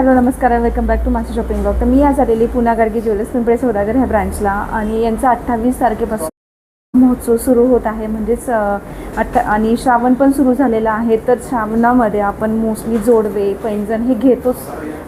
Hello नमस्कार welcome back to master shopping blog तर मी आज आलेली पुन्हा गार्गी ज्वेलर्स पिंपळे सौदागर ह्या ब्रँचला आणि यांचा अठ्ठावीस तारखेपासून महोत्सव सुरू होत आहे. म्हणजेच अठ्ठा आणि श्रावण पण सुरू झालेला आहे. तर श्रावणामध्ये आपण मोस्टली जोडवे पैंजण हे घेतोच.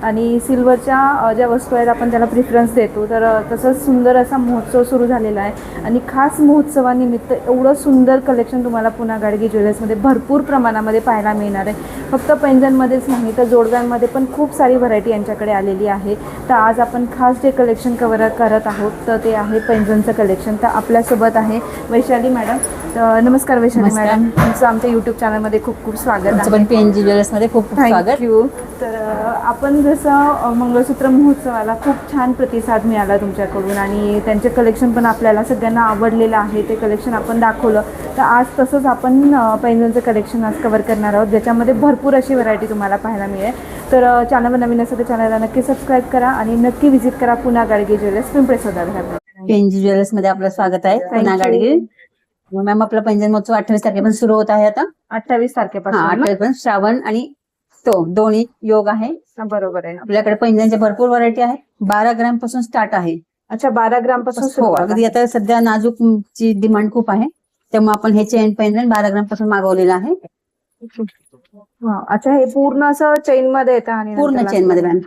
आणि सिल्वरच्या ज्या वस्तू आहेत आपण त्याला प्रिफरन्स देतो. तर तसंच सुंदर असा महोत्सव सुरू झालेला आहे. आणि खास महोत्सवानिमित्त एवढं सुंदर कलेक्शन तुम्हाला पुन्हा गाडगी ज्वेलर्समध्ये भरपूर प्रमाणामध्ये पाहायला मिळणार आहे. फक्त पैंजणमध्येच नाही तर जोडव्यांमध्ये पण खूप सारी व्हरायटी यांच्याकडे आलेली आहे. तर आज आपण खास जे कलेक्शन कवर करत आहोत तर ते आहे पैंजणचं कलेक्शन तर आपल्यासोबत आहे वैशाली मॅडम. तर नमस्कार वैशाली नमस्कार. मॅडम. तुमचं आमच्या यूट्यूब चॅनलमध्ये खूप खूप स्वागत तुमचं आहे. पण पी एन जी ज्वेलर्समध्ये खूप खूप स्वागत. थँक्यू तर अ, आपण जसं अ, मंगळसूत्र महोत्सवाला खूप छान प्रतिसाद मिळाला तुमच्याकडून आणि त्यांचे कलेक्शन पण आपल्याला सगळ्यांना आवडलेलं आहे. ते कलेक्शन आपण दाखवलं. तर आज तसंच आपण अ, पैंजणचं कलेक्शन आज कवर करणार आहोत. ज्याच्यामध्ये भरपूर अशी व्हरायटी तुम्हाला पाहायला मिळेल. तर अ, चॅनलवर नवीन असेल तर चॅनलला नक्की सबस्क्राईब करा आणि नक्की व्हिजिट करा पुन्हा Gadge jewellers Pimple Saudagar P N G ज्वेलर्समध्ये आपलं स्वागत आहे. पुन्हा. गाडगे. मॅम आपला पैंजण महोत्सव अठ्ठावीस तारखेपासून सुरू होत आहे आता. अठ्ठावीस हा तारखेपासून ना? अठ्ठावीस पण श्रावण आणि तो दोन्ही योग आहे. हा, बरोबर आहे. आपल्याकडे पैंजणच्या भरपूर व्हरायटी आहे बारा ग्रॅमपासून स्टार्ट आहे. अच्छा बारा ग्रामपासून हो अगदी आता सध्या नाजूक ची डिमांड खूप आहे. त्यामुळे आपण हे चेन पैंजण बारा ग्रॅमपासून मागवलेलं आहे. अच्छा हे पूर्ण असं चेन मध्ये येतं आणि पूर्ण नंतर चेन मध्ये मॅम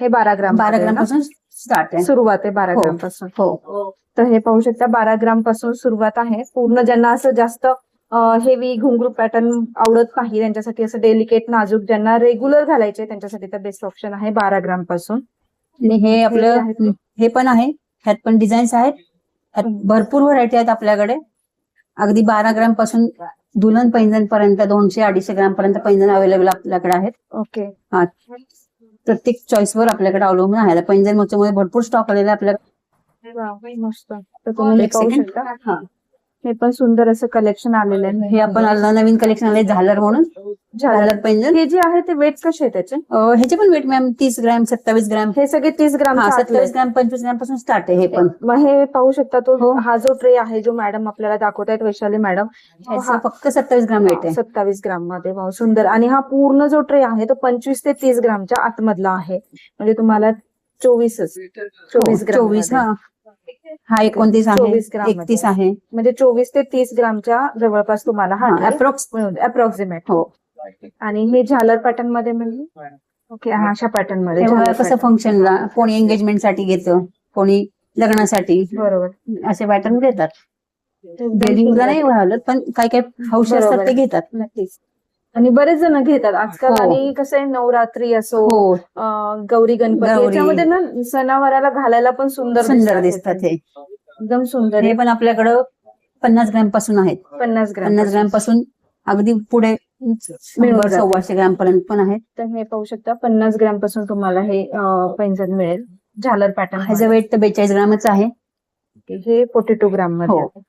हे बारा ग्राम बारा ग्रॅम? पासून स्टार्ट आहे. सुरुवात आहे बारा हो. ग्रामपासून. हो. तर हे पाहू शकता बारा ग्रामपासून सुरुवात आहे. पूर्ण ज्यांना असं जास्त हेवी घुंगरू पॅटर्न आवडत नाही त्यांच्यासाठी असं डेलिकेट नाजूक ज्यांना रेग्युलर घालायचे त्यांच्यासाठी तर बेस्ट ऑप्शन आहे बारा ग्रामपासून. आणि हे आपलं. हे पण आहे. ह्यात पण डिझाईन्स आहेत. भरपूर व्हरायटी आहेत आपल्याकडे. अगदी बारा ग्रामपासून दुल्हन पैंजण पर्यंत दोनशे अडीचशे ग्राम पर्यंत पैंजण अवेलेबल आपल्याकडे आहेत. ओके हा. प्रत्येक चॉईस वर आपल्याकडे अवलंबून आहे. पैंजण मोर्चामध्ये भरपूर स्टॉक आलेला आपल्याकडे. मस्त. तर तुम्ही हे एक पाहू second. शकता. हा. हे पण सुंदर असं कलेक्शन आलेलं आहे. हे आपण आलं नवीन कलेक्शन आले झालर म्हणून. झालं. झालर पैंजण. हे जे आहे ते वेट कसे आहे त्याचे? अं, ह्याचे पण वेट मॅम तीस ग्रॅम सत्तावीस ग्रॅम. हे सगळे तीस ग्राम हा सत्तावीस ग्रॅम पंचवीस ग्रॅमपासून स्टार्ट आहे हे पण. मग हे पाहू शकता तो हो. हा जो ट्रे आहे जो मॅडम आपल्याला दाखवत आहेत वैशाली मॅडम ह्याचं फक्त सत्तावीस ग्रॅम वेट आहे. सत्तावीस ग्राममध्ये वाव सुंदर. आणि हा पूर्ण जो ट्रे आहे तो पंचवीस ते तीस ग्रामच्या आतमधला आहे. म्हणजे तुम्हाला चोवीसच. चोवीस हो, ग्राम चोवीस. हा. हा एकोणतीस आहे 24 ग्रॅम. एकतीस आहे. म्हणजे चोवीस ते तीस ग्रामच्या जवळपास तुम्हाला हा अप्रॉक्स अप्रॉक्सिमेट हो. आणि हे झालर पॅटर्नमध्ये म्हणजे ओके हा, अशा पॅटर्नमध्ये तेव्हा झालर कसं pattern. फंक्शनला कोणी एंगेजमेंटसाठी घेतं? कोणी लग्नासाठी? बरोबर. असे पॅटर्न घेतात. वेडिंगला. नाही घालत पण काही काही हौशी असतात ते. घेतात. नक्कीच. आणि बरेच जण घेतात आजकाल हो. आणि कसं आहे नवरात्री असो हो अं, गौरी गणपती गौरी. याच्यामध्ये ना सणावाराला घालायला पण सुंदर सुंदर दिसतात हे एकदम सुंदर हे आहे पण आपल्याकडं पन्नास ग्रॅमपासून आहेत पन्नास ग्राम पन्नास ग्रॅमपासून अगदी पुढे शंभर जाते. सव्वाशे ग्रॅम पर्यंत पण आहेत तर हे पाहू शकता पन्नास ग्रॅमपासून तुम्हाला हे अं, पैंजण मिळेल झालर ह्याचं पॅटर्न वेट तर बेचाळीस ग्रॅमच आहे हे फोर्टी टू ग्राममध्ये हो. आहे.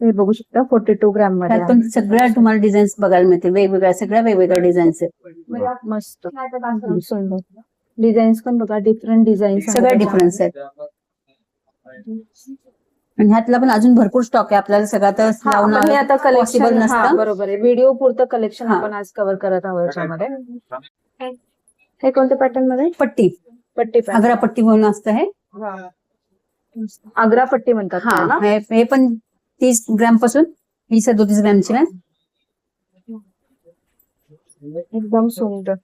हे बघू शकता फोर्टी टू ग्राममध्ये त्यात पण सगळ्या तुम्हाला डिझाईन्स बघायला मिळतील. वेगवेगळ्या सगळ्या वेगवेगळ्या डिझाईन्स आहेत. आहे. मस्त. सुंदर डिझाईन्स पण बघा डिफरंट डिझाईन सगळ्या डिफरन्स आहेत. आणि ह्यातला पण अजून भरपूर स्टॉक आहे. आपल्याला सगळं तर हे लावणं आता कलेक्शन नसतं. बरोबर आहे. व्हिडिओ पुरतं कलेक्शन हा. आपण आज कव्हर करत आहोत याच्यामध्ये. हे. कोणत्या पॅटर्नमध्ये? पट्टी. पट्टी pattern. आग्रा पट्टी म्हणून असतं हे. आग्रा पट्टी म्हणतात हा त्याला. हे हे पण तीस ग्रॅमपासून ही सदोतीस ग्रॅमची आहे एकदम सुंदर.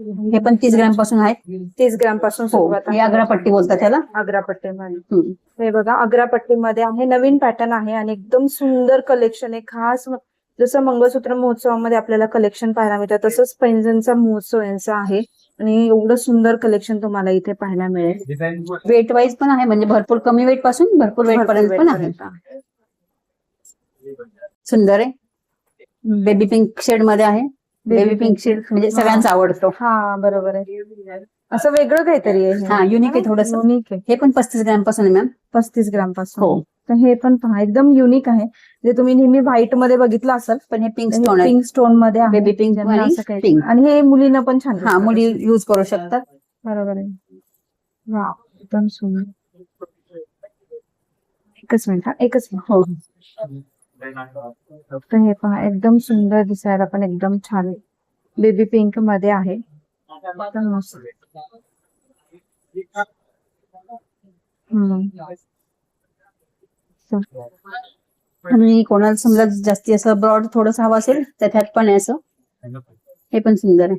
हे पण तीस ग्रॅमपासून आहेत तीस ग्रामपासून हो सुरुवात हे आहे. आग्रा पट्टी बोलतात त्याला आग्रा पट्टीमध्ये. हम्म. हे बघा आग्रा पट्टीमध्ये आहे नवीन पॅटर्न आहे आणि एकदम सुंदर कलेक्शन आहे. खास म- जसं मंगळसूत्र महोत्सवामध्ये आपल्याला कलेक्शन पाहायला मिळतं तसंच पैंजणचा महोत्सव यांचा आहे. आणि एवढं सुंदर कलेक्शन तुम्हाला इथे पाहायला मिळेल. वेट वाईज पण आहे म्हणजे भरपूर कमी वेटपासून भरपूर वेट पर्यंत पण आहे. सुंदर आहे. बेबी पिंक शेडमध्ये आहे. बेबी पिंक शेड म्हणजे सगळ्यांचा आवडतो. हा बरोबर आहे. असं वेगळं काहीतरी आहे हा. युनिक आहे थोडस. युनिक आहे. हे पण पस्तीस ग्रॅमपासून आहे मॅम पस्तीस ग्रामपासून हो. तर हे पण पहा एकदम युनिक आहे. जे तुम्ही नेहमी व्हाईटमध्ये बघितलं असाल पण हे पिंक स्टोन पिंक स्टोनमध्ये आहे. बेबी पिंक आणि हे मुलींना पण छान हा. मुली युज करू शकतात. बरोबर आहे. वा एकदम सुंदर. एकच मिनिट हा एकच मिनिट. हो. तर हे पहा एकदम सुंदर दिसायला पण एकदम छान. बेबी पिंकमध्ये आहे. आणि कोणाला समजा जास्ती असं ब्रॉड थोडस हवं असेल त्याच्यात पण आहे असं. हे पण सुंदर आहे.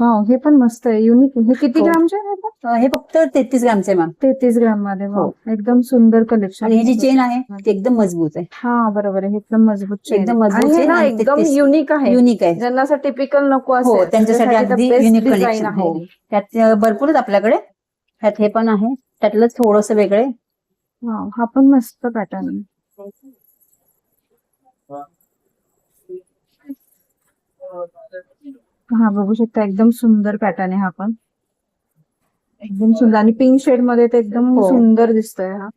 हा हे पण मस्त आहे युनिक हे किती हो. ग्रामचे आहे हे पण? अं, हे फक्त तेहतीस ग्रामचे मॅम तेहतीस ग्राममध्ये वा. हो. एकदम सुंदर कलेक्शन आणि ही जी चेन आहे ती एकदम मजबूत आहे. हा बरोबर आहे एकदम मजबूत chain एकदम आहे. मजबूत आणि हे chain ना आणि एकदम तेहतीस- युनिक आहे. युनिक आहे. ज्यांना असं टिपिकल नको हो असेल त्यांच्यासाठी अगदी युनिक कलेक्शन आहे हो. त्यात अं, भरपूर आहेत आपल्याकडे. त्यात हे पण आहे. त्यातलंच थोडस वेगळं. हा, हा पण मस्त पॅटर्न हा बघू शकता एकदम सुंदर पॅटर्न आहे हा पण. एकदम सुंदर. आणि पिंक शेडमध्ये ते एकदम हो. सुंदर दिसतोय हा.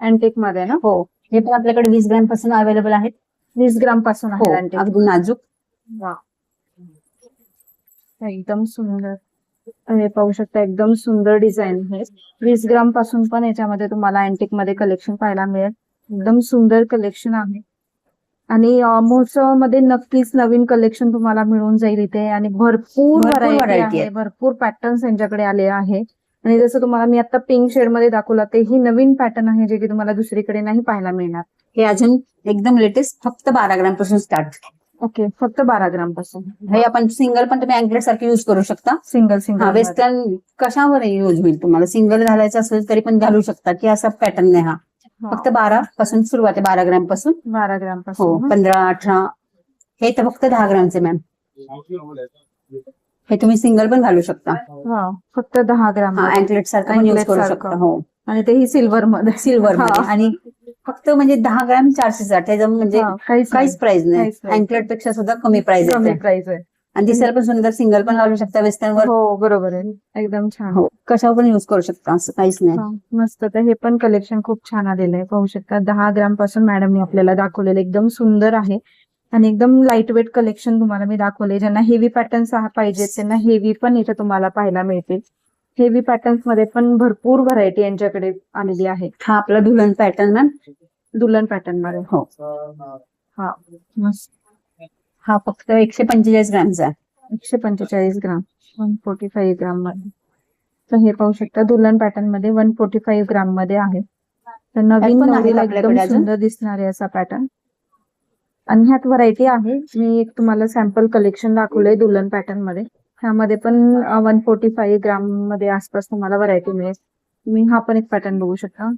अँटिकमध्ये ना? हो. हे पण आपल्याकडे वीस ग्रामपासून अवेलेबल आहेत? वीस ग्रामपासून हो आहे अँटिक अगदी नाजूक. वा. एकदम सुंदर. हे पाहू शकता एकदम सुंदर डिझाईन आहे. वीस ग्रामपासून पण याच्यामध्ये तुम्हाला अँटिकमध्ये कलेक्शन पाहायला मिळेल. एकदम सुंदर कलेक्शन आहे. आणि महोत्सवमध्ये नक्कीच नवीन कलेक्शन तुम्हाला मिळून जाईल इथे. आणि भरपूर भरपूर व्हरायटी variety आहे. आहे. भरपूर पॅटर्न्स यांच्याकडे आले आहे. आणि जसं तुम्हाला मी आता पिंक शेडमध्ये दाखवला ते ही नवीन पॅटर्न आहे जे की तुम्हाला दुसरीकडे नाही पाहायला मिळणार. हे अजून एकदम लेटेस्ट फक्त बारा ग्रामपासून स्टार्ट ओके फक्त बारा ग्रामपासून. हे आपण सिंगल पण तुम्ही अँकलेट सारखे युज करू शकता. सिंगल सिंगल वेस्टर्न कशावर युज होईल तुम्हाला? सिंगल घालायचं असेल तरी पण घालू शकता की असा पॅटर्न आहे हा. फक्त बारा पासून सुरुवात आहे बारा ग्रामपासून. बारा ग्राम हो पासून पंधरा अठरा. हे तर फक्त दहा ग्रामचे मॅम. हे तुम्ही सिंगल पण घालू शकता. हा फक्त दहा ग्राम. हा अँकलेट सारखं पण युज Anklet करू सारखं. शकता हो. आणि तेही सिल्वर मध्ये. सिल्वर हा. आणि फक्त म्हणजे दहा ग्राम चारशे साठ म्हणजे हा, काहीच काहीच प्राइस नाही. काहीच नाही. अँकलेटपेक्षा सुद्धा कमी प्राइस कमी आहे प्राइस आहे. आणि दिसायला पण सुंदर सिंगल पण घालू शकता वेस्टर्न वर हो बरोबर आहे. एकदम छान. हो कशावर पण युज करू शकता असं काहीच नाही. मस्त. तर हे पण कलेक्शन खूप छान आलेलं आहे. पाहू शकता दहा ग्रामपासून मॅडमने आपल्याला दाखवलेलं एकदम सुंदर आहे. आणि एकदम लाइट वेट कलेक्शन तुम्हाला मी दाखवले ज्यांना हेवी पॅटर्न्स पाहिजेत त्यांना हेवी पण इथे तुम्हाला पाहायला मिळतील. हेवी पॅटर्न्समध्ये पण भरपूर व्हरायटी यांच्याकडे आलेली आहे. हा आपला दुल्हन पॅटर्न मॅम दुल्हन पॅटर्नमध्ये. हो. हा मस्त. हा फक्त एकशे पंचेचाळीस ग्रामचा एकशे पंचेचाळीस ग्राम वन फोर्टी फाईव्ह ग्राममध्ये. तर हे पाहू शकता दुल्हन पॅटर्नमध्ये वन फोर्टी फाईव्ह ग्राममध्ये आहे. तर नवीन नवरीला एकदम. सुंदर दिसणार आहे असा पॅटर्न आणि ह्यात व्हरायटी आहे. मी एक तुम्हाला सॅम्पल कलेक्शन दाखवलंय दुल्हन पॅटर्नमध्ये. ह्यामध्ये पण वन फोर्टी फाईव्ह ग्राममध्ये आसपास तुम्हाला व्हरायटी मिळेल. तुम्ही हा पण एक पॅटर्न बघू शकता.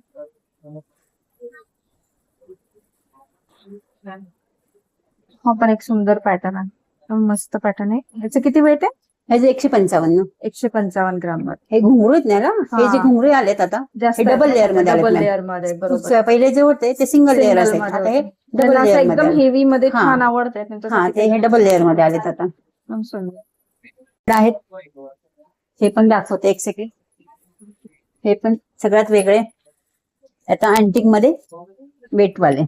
हा पण एक सुंदर पॅटर्न आहे. मस्त पॅटर्न आहे. ह्याचं किती वेट आहे? ह्याचे एकशे पंचावन्न. एकशे पंचावन्न ग्राममध्ये हे घुंगरू आहेत नाही ना? हे जे. घुंगरू आलेत आता जास्त हे double layer मध्ये आलेत डबल मॅम. लेअरमध्ये बरोबर. पहिले जे होते ते सिंगल लेअर Single असेल मध्ये आता हे होते. डबल असं लेअर एकदम मध्ये. हेवी मध्ये हा. छान आवडत हा ते हे डबल लेअरमध्ये आलेत आता. आहेत. हे पण दाखवते एक सेकंड हे पण सगळ्यात वेगळे. आता अँटिकमध्ये वेट वाले.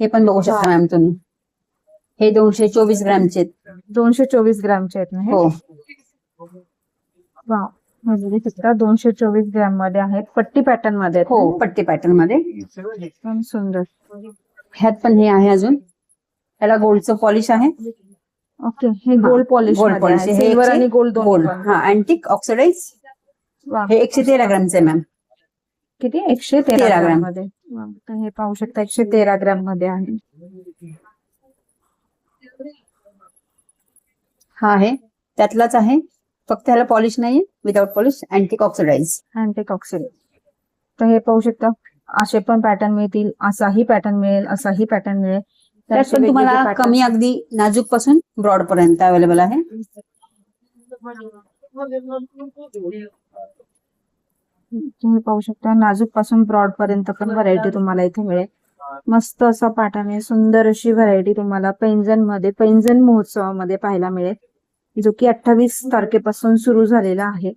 हे पण बघू शकता मॅम तुम्ही. हे दोनशे चोवीस ग्रामचे आहेत. दोनशे चोवीस ग्रामचे आहेत ना हे? हो. म्हणजे दोनशे चोवीस ग्राममध्ये आहेत. पट्टी पॅटर्नमध्ये आहेत हो? पट्टी पॅटर्नमध्ये एकदम सुंदर. ह्यात पण हे आहे अजून. त्याला गोल्डचं पॉलिश आहे. ओके हे गोल्ड पॉलिश गोल्ड पॉलिश हे सिल्वर आणि गोल्ड दोन गोल्ड. हा अँटिक ऑक्सिडाइज हे एकशे तेरा ग्रामचे मॅम किती? एकशे तेरा तेरा ग्राम. ग्राम. मध्ये. तर हे पाहू शकता एकशे तेरा ग्राममध्ये आहे. हा आहे. त्यातलाच आहे. फक्त ह्याला पॉलिश नाहीये. Without polish antique oxidise antique oxide तर हे पाहू शकता असे पण पॅटर्न मिळतील असाही पॅटर्न मिळेल असाही पॅटर्न मिळेल. त्यात पण तुम्हाला कमी अगदी नाजूकपासून ब्रॉड पर्यंत अवेलेबल आहे. तुम्ही पाहू शकता नाजूकपासून ब्रॉड पर्यंत पण व्हरायटी तुम्हाला इथे मिळेल. मस्त असा पॅटर्न आहे. सुंदर अशी व्हरायटी तुम्हाला पैंजणमध्ये पैंजण महोत्सवामध्ये पाहायला मिळेल. जो की अठ्ठावीस तारखेपासून सुरू झालेला आहे.